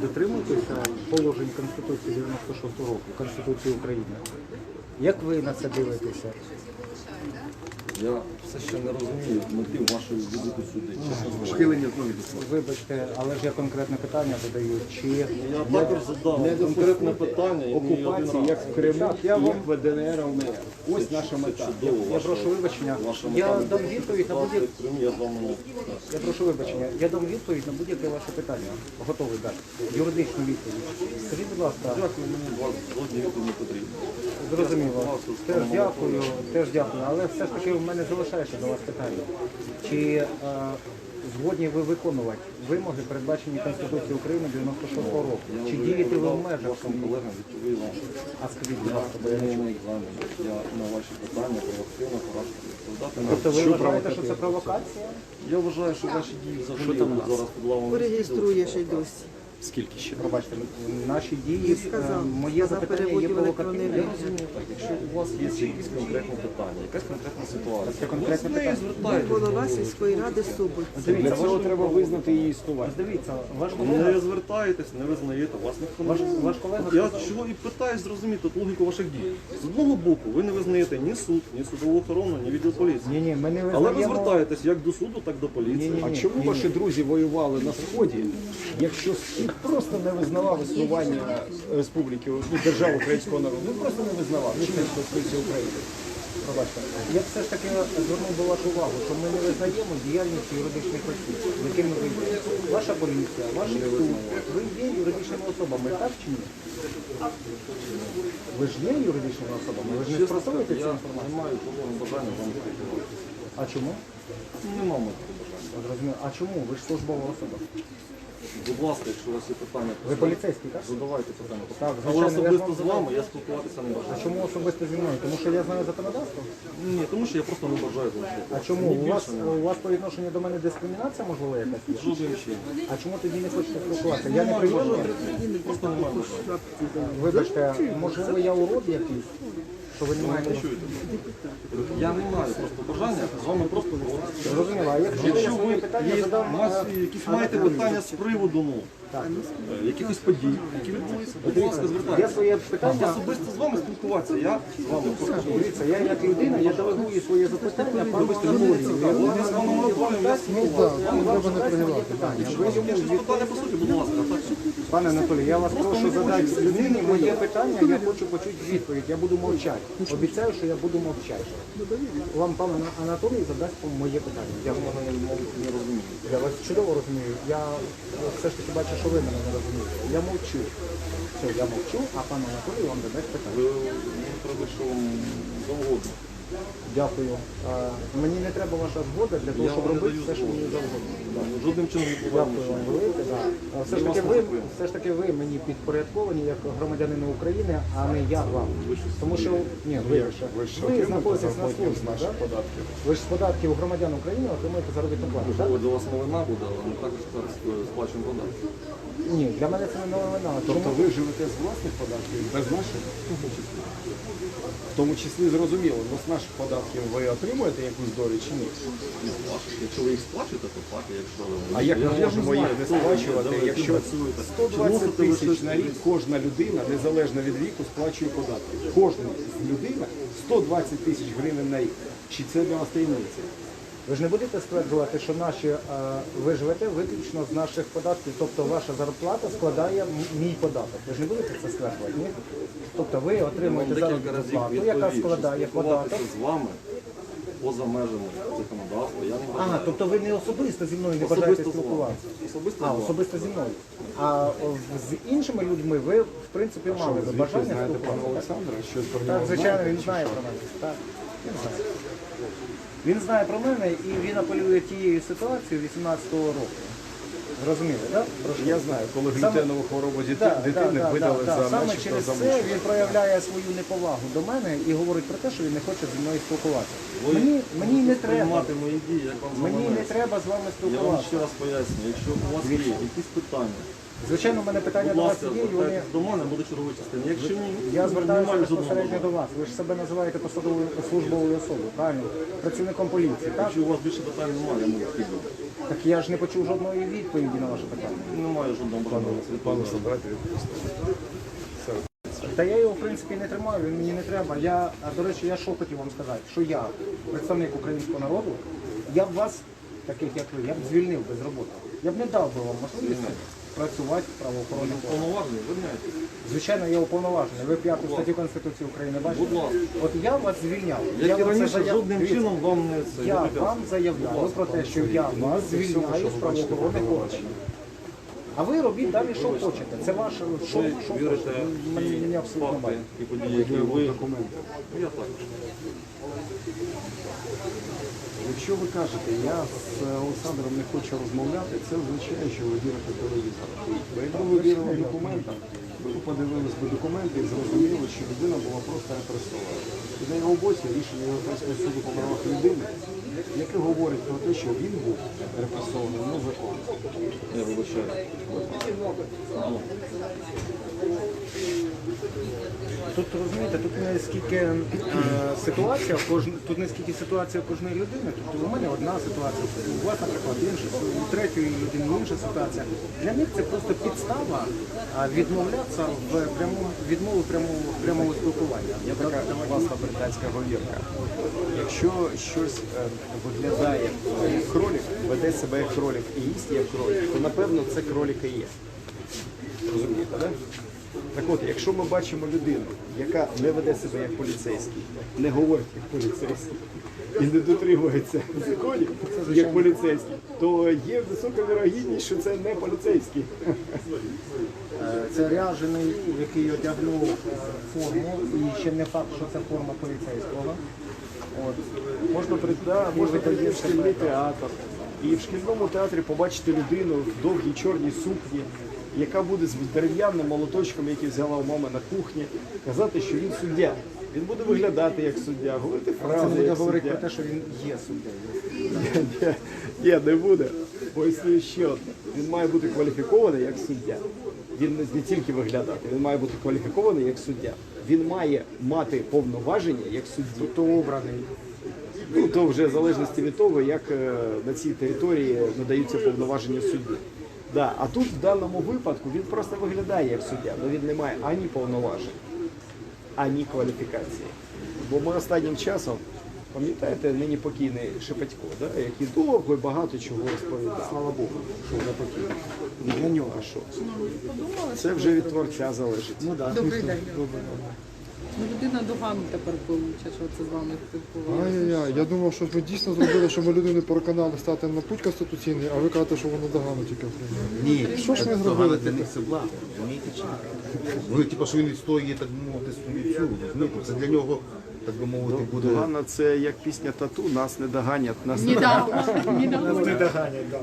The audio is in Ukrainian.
дотримуєтеся положень Конституції 96 року, Конституції України? Як ви на це дивитеся? Я все ще не розумію мотив вашої візиту сюди. Схилення знову до Вибачте, але ж я конкретне питання задаю. Чи Я також задав конкретне питання і не один окупації, раз. як в Криму, Так, і я вам- як в ДНР ЛНР. Ось наша мета. Чудово, я ваша- прошу вибачення? ваша Я дам відповідь на будь-яке. Криму, я з вами не Я прошу вибачення. Я дам відповідь на будь-яке ваше питання. Готовий дати. Юридичну відповідь. Скажіть, будь ласка, Дякую, мені два жодні відповіді не потрібно. Зрозуміло. Теж дякую, теж дякую. Але все ж таки в мене залишається до вас питання. Чи е, згодні ви виконувати вимоги, передбачені Конституцією України 96-го року? Чи дієте ви в межах? вашим колегам відповів вам. А скажіть, будь ласка, бо Я я не чую. екзамен. Я на ваші питання проактивно порадку відповідати. на Тобто ви Що вважаєте, що це провокація? Я вважаю, що ваші дії взагалі зараз під лавами. Реєструєш і досі. Скільки ще? Пробачте, наші дії, е, сказав, моє запитання є так, якщо у вас є якісь конкретні питання, якась конкретна ситуація, Це конкретне ви питання. звертаєтесь. Голова сільської ради Соболь. Дивіться, Для цього треба визнати її існування. Дивіться, ваш Не звертаєтесь, не визнаєте, вас ніхто не ваш, визнає. ваш колега Я сказав, чого і питаюсь зрозуміти от логіку ваших дій. З одного боку, ви не визнаєте ні суд, ні судову охорону, ні відділ поліції. ні, ні, ми не Але ви визнаємо. звертаєтесь як до суду, так до поліції. А чому ваші друзі воювали на сході, якщо просто не визнавав існування республіки, держави українського народу? Ну просто не визнавав Конституції України. Пробачте. Я все ж таки звернув до вашу увагу, що ми не визнаємо діяльність юридичних осіб, з якими ви є. Ваша поліція, ваш суд, ви є юридичними особами, так чи ні? Ви ж є юридичними особами, ви ж не спростовуєте цю інформацію. не маю жодного бажання спілкуватися. А чому? Нема мене бажання. Зрозуміло. А чому? Ви ж службова особа. Будь ласка, якщо у вас є питання, Ви поліцейський, так? задавайте питання. Так, Але звичайно, я особисто вам з вами я спілкуватися не А бажаю. чому особисто зі мною? Тому що я знаю законодавство? Ні, тому що я просто не бажаю з вами А спілкуватися. чому? Ні У вас, ні у вас по відношенню до мене дискримінація можливо якась є? Жодним чином. А чому тоді не хочете спілкуватися? Я не прийомний? Просто немає. Вибачте, можливо, я урод якийсь, що ви не маєте. Я не маю просто бажання з вами просто говорити. Зрозуміло, а якщо ви питання є задам... е, якісь маєте питання з приводу ну, якихось подій, які відбулися, будь ласка, Я своє питання, Особисто з вами спілкуватися, я з вами дивіться, я як людина, я делегую своє запитання пану Анатолію. Я я з вами Анатолієм, я спілкувався. вам треба не питання. Якщо у вас є щось питання по суті, будь ласка, а так Пане Анатолій, я вас прошу задати людині моє питання, я хочу почути відповідь. Я буду мовчати. Обіцяю, що я буду мовчати. Вам пан Анатолій задасть моє питання. Дякую. не розумію. Я вас чудово розумію. Я все ж таки бачу, що ви мене не розумієте. Я мовчу. Все, я мовчу, а пан Анатолій вам задасть питання. Ви що вам завгодно. Дякую. Мені не треба ваша згода для того, Я щоб вам не робити даю все, що мені завгодно. Да. Жодним чином не Дякую вам велике. Да. Все ж таки ви, все ж таки ви мені підпорядковані як громадянина України, а не я вам. Тому що ні, ви, Ви ж ви отримуєте знаходитесь на заробітки службі. наших податків. Ви ж з податків громадян України отримуєте заробітну плату. так? Можливо, для вас новина буде, але ми також зараз сплачуємо податки. Ні, для мене це не новина. Тобто Чому? ви живете з власних податків, без наших? В тому числі зрозуміло, ну з наших податків ви отримуєте якусь долю чи ні? Якщо ви їх сплачуєте, то плати, якщо ви... А як ми можемо їх не сплачувати, якщо ким працюєте? Чи 120 тисяч на рік кожна людина, незалежно від віку, сплачує податки. Кожна людина 120 тисяч гривень на рік. Чи це для вас таємниця? Ви ж не будете стверджувати, що наші е, ви живете виключно з наших податків, тобто ваша зарплата складає м- мій податок. Ви ж не будете це стверджувати, ні? Тобто ви отримуєте заробітну плату, яка складає податок. з вами поза межами законодавства, я не Ага, тобто ви не особисто зі мною не Особисто бажаєте з вами. спілкуватися. Особисто А, вами. особисто зі мною. А о, з іншими людьми ви, в принципі, Що мали би бажання спілкуватися. Олександра? Щось про Так, звичайно, він знає про мене. Так, він знає. Він знає про мене і він апелює тією ситуацією 18-го року. Зрозуміли, так? Я знаю, коли глютенову хворобу діти- Да, дитини да, да, видали да, за. Саме через це він проявляє свою неповагу до мене і говорить про те, що він не хоче зі мною спілкуватися. Ви Мені, мені не треба. мої дії, як вам Мені не треба з вами Я вам спілкуватися. ще раз пояснюю, якщо у вас є якісь питання Звичайно, в мене питання Будь до вас ласка, є, і вони звертайтесь до мене, буде чергової частини. Якщо ні, Я ну, звертаюся немає жодного безпосередньо до вас. Ви ж себе називаєте посадовою службовою особою, правильно? Працівником поліції, так? Якщо у вас більше питань немає, я можу підбити. Так я ж не почув жодної відповіді на ваше питання. Немає жодного бажання. Пане Та я його в принципі не тримаю, він мені не треба. Я, а, до речі, я що хотів вам сказати, що я, представник українського народу, я б вас, таких як ви, я б звільнив без роботи. Я б не дав би вам можливість працювати в правоохоронних органах. Повноважений, звільняйтесь. Звичайно, я уповноважений. Ви п'яту статтю Конституції України бачите? Будь ласка. От я вас звільняв. І вам це раніше, заяв- жодним Дивіться, чином вам не це. Я вам заявляю про те, що я вас звільняю з правоохоронних органів. А ви робіть далі, що хочете. Це ваше що, Ви що вірите хочете. в Мені, ті мені абсолютно факти байдуже. і події, які ви... Ну, Я також. Якщо ви кажете, я з Олександром не хочу розмовляти, це означає, що ви вірите в телевізор. Бо якби ви вірили документам, ви б подивились би документи і зрозуміли, що людина була просто репресована. І на його боці рішення Європейського суду по правах людини, яке говорить про те, що він був репресований незаконно. Я вибачаю. Тут розумієте, тут не скільки е, ситуація в тут не скільки ситуація кожної людини. Тобто у мене одна ситуація, у вас, наприклад, інша, у третьої людини інша ситуація. Для них це просто підстава відмовлятися в прямому відмову прямого прямого спілкування. Є така класна британська говірка. Якщо щось е, виглядає як кролик, веде себе як кролик і їсть як кролик, то напевно це кролик і є. Розумієте, так? Так от, якщо ми бачимо людину, яка не веде себе як поліцейський, не говорить як поліцейський і не дотримується законів як поліцейський, то є висока вірогідність, що це не поліцейський. Це ряжений, який одягнув е, форму, і ще не факт, що це форма поліцейського. От. Можна прийти, Да, можна прийти театр. І в шкільному театрі побачити людину в довгій чорній сукні, яка буде з дерев'яним молоточком, який взяла у мами на кухні, казати, що він суддя. Він буде виглядати як суддя, говорити Це фрази. не буде як говорити про те, що він є суддею. Ні, не буде. Існує ще одне. Він має бути кваліфікований як суддя. Він не- тільки виглядати, він має бути кваліфікований як суддя. Він має мати повноваження як судді. То обраний. Ну, то вже в залежності від того, як е, на цій території надаються повноваження судді. Да. А тут в даному випадку він просто виглядає як суддя, але він не має ані повноважень, ані кваліфікації. Бо ми останнім часом, пам'ятаєте, нині покійний Шепетько, да? який довго і багато чого розповідав. Слава Богу, що не покійний. Для нього що? Це вже від творця залежить. Ну да. Добрий день. Ну, людина догану тепер получить, що це з вами спілкувалося. Ай-яй-яй, я думав, що ми дійсно зробили, що ми людину переконали стати на путь конституційний, а ви кажете, що воно догану тільки прийняли. Ні, Що ж ми це зробили для них це благо, розумієте чи ні? Ви типу, що він відстоює, так би мовити, свою цю, розумієте? Це для нього, так би мовити, буде. Догана це як пісня тату, нас не доганять, нас Ні, да, ні, да. Не доганять, да.